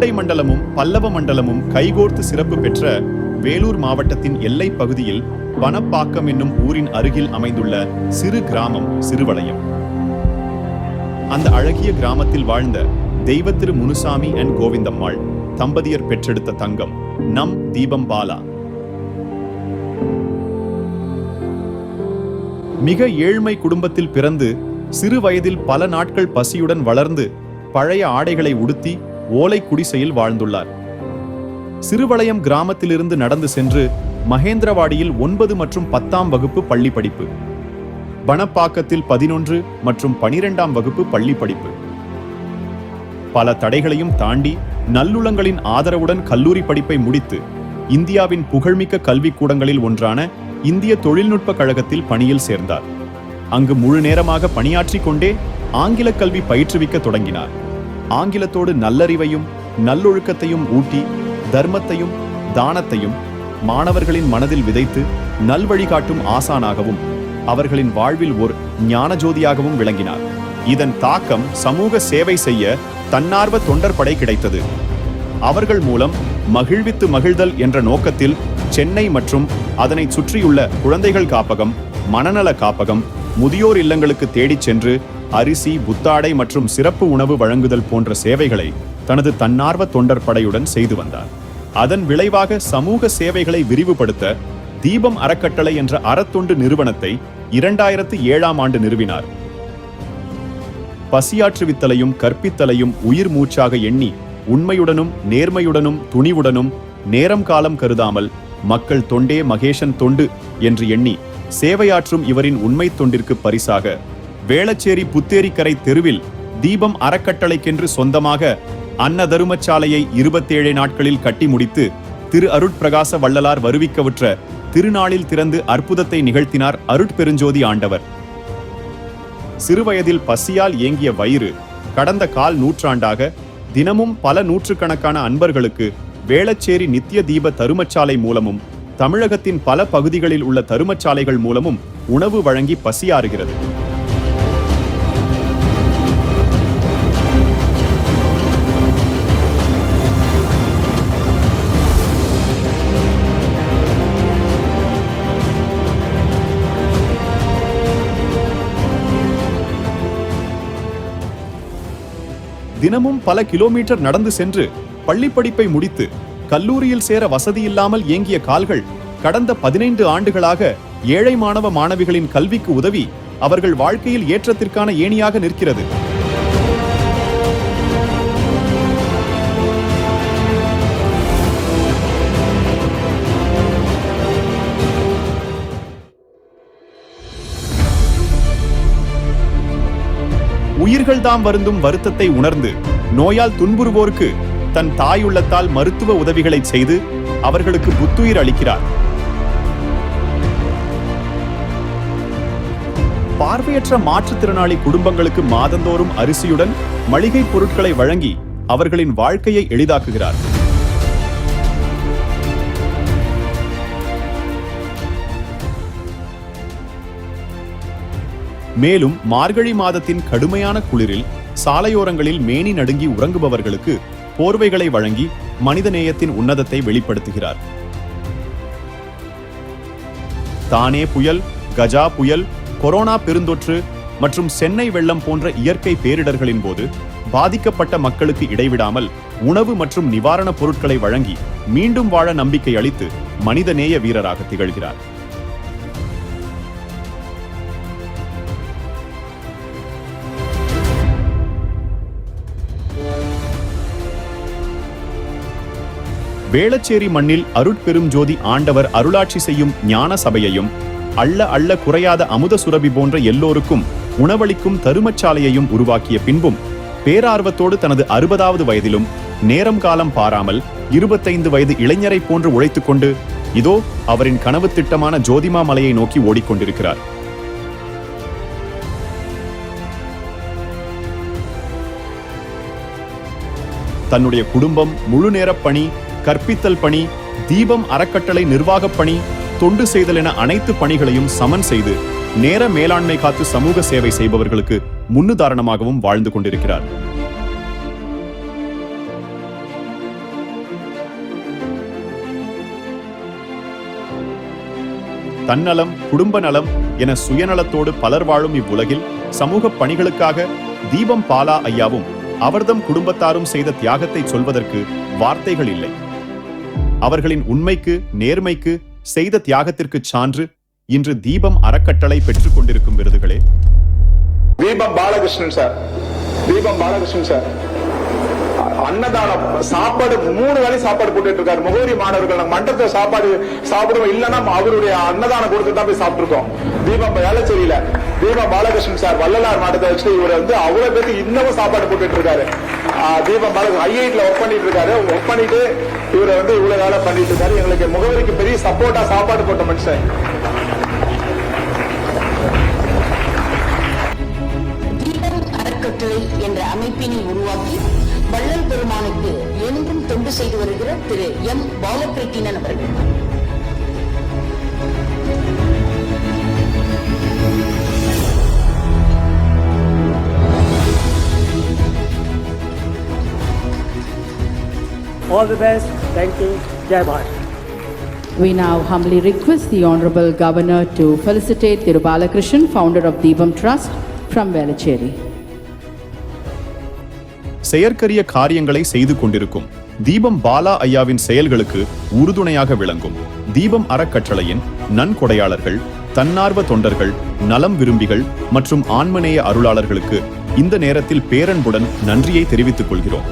தொண்டை மண்டலமும் பல்லவ மண்டலமும் கைகோர்த்து சிறப்பு பெற்ற வேலூர் மாவட்டத்தின் எல்லைப் பகுதியில் வனப்பாக்கம் என்னும் ஊரின் அருகில் அமைந்துள்ள சிறு கிராமம் சிறுவளையம் அந்த அழகிய கிராமத்தில் வாழ்ந்த தெய்வத்திரு முனுசாமி அண்ட் கோவிந்தம்மாள் தம்பதியர் பெற்றெடுத்த தங்கம் நம் தீபம் பாலா மிக ஏழ்மை குடும்பத்தில் பிறந்து சிறு வயதில் பல நாட்கள் பசியுடன் வளர்ந்து பழைய ஆடைகளை உடுத்தி ஓலை குடிசையில் வாழ்ந்துள்ளார். சிறுவளையம் கிராமத்திலிருந்து நடந்து சென்று மகேந்திரவாடியில் ஒன்பது மற்றும் பத்தாம் வகுப்பு பள்ளி படிப்பு. பணப்பாக்கத்தில் பதினொன்று மற்றும் பனிரெண்டாம் வகுப்பு பள்ளி படிப்பு. பல தடைகளையும் தாண்டி நல்லுளங்களின் ஆதரவுடன் கல்லூரி படிப்பை முடித்து இந்தியாவின் புகழ்மிக்க கல்விக்கூடங்களில் ஒன்றான இந்திய தொழில்நுட்ப கழகத்தில் பணியில் சேர்ந்தார். அங்கு முழு நேரமாக பணியாற்றிக் கொண்டே ஆங்கில கல்வி பயிற்றுவிக்க தொடங்கினார். ஆங்கிலத்தோடு நல்லறிவையும் நல்லொழுக்கத்தையும் ஊட்டி தர்மத்தையும் தானத்தையும் மாணவர்களின் மனதில் விதைத்து நல்வழிகாட்டும் ஆசானாகவும் அவர்களின் வாழ்வில் ஒரு ஞானஜோதியாகவும் விளங்கினார். இதன் தாக்கம் சமூக சேவை செய்ய தன்னார்வ தொண்டர்படை கிடைத்தது. அவர்கள் மூலம் மகிழ்வித்து மகிழ்தல் என்ற நோக்கத்தில் சென்னை மற்றும் அதனை சுற்றியுள்ள குழந்தைகள் காப்பகம் மனநல காப்பகம் முதியோர் இல்லங்களுக்கு தேடிச் சென்று அரிசி புத்தாடை மற்றும் சிறப்பு உணவு வழங்குதல் போன்ற சேவைகளை தனது தன்னார்வ தொண்டர் படையுடன் செய்து வந்தார். அதன் விளைவாக சமூக சேவைகளை விரிவுபடுத்த தீபம் அறக்கட்டளை என்ற அறத்தொண்டு நிறுவனத்தை இரண்டாயிரத்து ஏழாம் ஆண்டு நிறுவினார். பசியாற்றுவித்தலையும் கற்பித்தலையும் உயிர் மூச்சாக எண்ணி உண்மையுடனும் நேர்மையுடனும் துணிவுடனும் நேரம் காலம் கருதாமல் மக்கள் தொண்டே மகேஷன் தொண்டு என்று எண்ணி சேவையாற்றும் இவரின் உண்மை தொண்டிற்கு பரிசாக வேளச்சேரி புத்தேரிக்கரை தெருவில் தீபம் அறக்கட்டளைக்கென்று சொந்தமாக அன்ன தருமச்சாலையை இருபத்தேழு நாட்களில் கட்டி முடித்து திரு அருட்பிரகாச வள்ளலார் வருவிக்கவுற்ற திருநாளில் திறந்து அற்புதத்தை நிகழ்த்தினார் அருட்பெருஞ்சோதி ஆண்டவர். சிறுவயதில் பசியால் ஏங்கிய வயிறு கடந்த கால் நூற்றாண்டாக தினமும் பல நூற்றுக்கணக்கான அன்பர்களுக்கு வேளச்சேரி நித்திய தீப தருமச்சாலை மூலமும் தமிழகத்தின் பல பகுதிகளில் உள்ள தருமச்சாலைகள் மூலமும் உணவு வழங்கி பசியாறுகிறது. தினமும் பல கிலோமீட்டர் நடந்து சென்று பள்ளி படிப்பை முடித்து கல்லூரியில் சேர வசதியில்லாமல் ஏங்கிய கால்கள் கடந்த பதினைந்து ஆண்டுகளாக ஏழை மாணவ மாணவிகளின் கல்விக்கு உதவி அவர்கள் வாழ்க்கையில் ஏற்றத்திற்கான ஏணியாக நிற்கிறது. உயிர்கள்தாம் வருந்தும் வருத்தத்தை உணர்ந்து நோயால் துன்புறுவோருக்கு தன் தாயுள்ளத்தால் மருத்துவ உதவிகளை செய்து அவர்களுக்கு புத்துயிர் அளிக்கிறார். பார்வையற்ற மாற்றுத்திறனாளி குடும்பங்களுக்கு மாதந்தோறும் அரிசியுடன் மளிகை பொருட்களை வழங்கி அவர்களின் வாழ்க்கையை எளிதாக்குகிறார். மேலும் மார்கழி மாதத்தின் கடுமையான குளிரில் சாலையோரங்களில் மேனி நடுங்கி உறங்குபவர்களுக்கு போர்வைகளை வழங்கி மனிதநேயத்தின் உன்னதத்தை வெளிப்படுத்துகிறார். தானே புயல் கஜா புயல் கொரோனா பெருந்தொற்று மற்றும் சென்னை வெள்ளம் போன்ற இயற்கை பேரிடர்களின் போது பாதிக்கப்பட்ட மக்களுக்கு இடைவிடாமல் உணவு மற்றும் நிவாரணப் பொருட்களை வழங்கி மீண்டும் வாழ நம்பிக்கை அளித்து மனிதநேய வீரராக திகழ்கிறார். வேளச்சேரி மண்ணில் அருட்பெரும் ஜோதி ஆண்டவர் அருளாட்சி செய்யும் ஞான சபையையும் அள்ள அள்ள குறையாத அமுத சுரபி போன்ற எல்லோருக்கும் உணவளிக்கும் தருமச்சாலையையும் உருவாக்கிய பின்பும் பேரார்வத்தோடு தனது அறுபதாவது வயதிலும் நேரம் காலம் பாராமல் இருபத்தைந்து வயது இளைஞரை போன்று உழைத்துக் கொண்டு இதோ அவரின் கனவு திட்டமான ஜோதிமா மலையை நோக்கி ஓடிக்கொண்டிருக்கிறார். தன்னுடைய குடும்பம் முழு நேரப் பணி கற்பித்தல் பணி தீபம் அறக்கட்டளை நிர்வாகப் பணி தொண்டு செய்தல் என அனைத்து பணிகளையும் சமன் செய்து நேர மேலாண்மை காத்து சமூக சேவை செய்பவர்களுக்கு முன்னுதாரணமாகவும் வாழ்ந்து கொண்டிருக்கிறார். தன்னலம் குடும்ப நலம் என சுயநலத்தோடு பலர் வாழும் இவ்வுலகில் சமூக பணிகளுக்காக தீபம் பாலா ஐயாவும் அவர்தம் குடும்பத்தாரும் செய்த தியாகத்தை சொல்வதற்கு வார்த்தைகள் இல்லை. அவர்களின் உண்மைக்கு நேர்மைக்கு செய்த தியாகத்திற்கு சான்று இன்று தீபம் அறக்கட்டளை பெற்றுக் கொண்டிருக்கும் விருதுகளே. தீபம் பாலகிருஷ்ணன் சார். தீபம் பாலகிருஷ்ணன் சார். அன்னதானம் சாப்பாடு மூணு வேளை சாப்பாடு போட்டுட்டு இருக்காரு முகோரி மாணவர்கள் நம்ம மண்டபத்துல சாப்பாடு சாப்பிடுவோம். இல்லைன்னா அவருடைய அன்னதானம் கொடுத்து தான் போய் சாப்பிட்டுருக்கோம் தீபம் வேலைச்சேரியில தீபம் பாலகிருஷ்ணன் சார் வள்ளலார் மாவட்டத்தை வச்சு இவர் வந்து அவ்வளவு பேருக்கு இன்னமும் சாப்பாடு போட்டுட்டு இருக்காரு தீபம் பாலகிருஷ்ணன் ஐஐடில ஒர்க் பண்ணிட்டு இருக்காரு ஒர்க் பண்ணிட்டு இவரை வந்து இவ்வளவு வேலை பண்ணிட்டு இருக்காரு. எங்களுக்கு முகவரிக்கு பெரிய சப்போர்ட்டா சாப்பாடு போட்ட மனுஷன். அறக்கட்டளை என்ற அமைப்பினை உருவாக்கி வள்ளல் பெருமானுக்கு என்றும் தொண்டு செய்து வருகிற திரு எம். பாலகிருஷ்ணன் அவர்கள். All the best. Thank you. Jai Bharat. We now humbly request the Honorable Governor to felicitate Thiru Balakrishnan, founder of Deepam Trust from Velachery. செயற்கரிய காரியங்களை செய்து கொண்டிருக்கும் தீபம் பாலா ஐயாவின் செயல்களுக்கு உறுதுணையாக விளங்கும் தீபம் அறக்கட்டளையின் நன்கொடையாளர்கள் தன்னார்வ தொண்டர்கள் நலம் விரும்பிகள் மற்றும் ஆன்மநேய அருளாளர்களுக்கு இந்த நேரத்தில் பேரன்புடன் நன்றியை தெரிவித்துக் கொள்கிறோம்